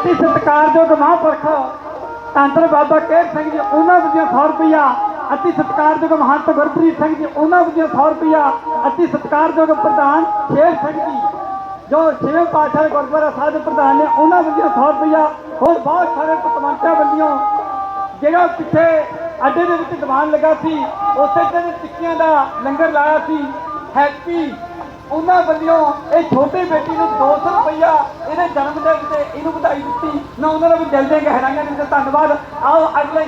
ਅਤੀ ਸਤਿਕਾਰਯੋਗ ਮਹਾਂਪੁਰਖ ਧੰਨ ਬਾਬਾ ਕੇਰ ਸਿੰਘ ਜੀ, ਉਹਨਾਂ ਵਜੋਂ 100 ਰੁਪਇਆ ਅਤੀ ਸਤਿਕਾਰਯੋਗ ਮਹੰਤ ਗੁਰਪ੍ਰੀਤ ਸਿੰਘ ਜੀ, ਉਹਨਾਂ ਵਜੋਂ 100 ਰੁਪਇਆ ਅਤੀ ਸਤਿਕਾਰਯੋਗ ਪ੍ਰਧਾਨ ਸ਼ੇਰ ਸਿੰਘ ਜੀ, ਜੋ ਛੇਵੇਂ ਪਾਤਸ਼ਾਹ ਗੁਰਦੁਆਰਾ ਸਾਹਿਬ ਦੇ ਪ੍ਰਧਾਨ ਨੇ, ਉਹਨਾਂ ਵਜੋਂ 100 ਰੁਪਇਆ ਹੋਰ ਬਹੁਤ ਸਾਰੇ ਪਤਵੰਤਿਆਂ ਵੱਲੋਂ ਜਿਹੜਾ ਪਿੱਛੇ ਅੱਡੇ ਦੇ ਵਿੱਚ ਦੀਵਾਨ ਲੱਗਾ ਸੀ, ਉਸੇ ਦਿਨ ਟਿੱਕੀਆਂ ਦਾ ਲੰਗਰ ਲਾਇਆ ਸੀ, ਹੈਪੀ ਉਹਨਾਂ ਵੱਲੋਂ ਇਹ ਛੋਟੀ ਬੇਟੀ ਨੂੰ 200 ਰੁਪਇਆ ਇਹਦੇ ਜਨਮ ਦਿਨ ਤੇ ਇਹਨੂੰ ਵਧਾਈ ਦਿੱਤੀ। ਮੈਂ ਉਹਨਾਂ ਦਾ ਵੀ ਦਿਲ ਦੇ ਗਹਿਰਾਈਆਂ ਦੇ ਵਿੱਚ ਧੰਨਵਾਦ। ਆਓ ਅਗਲੇ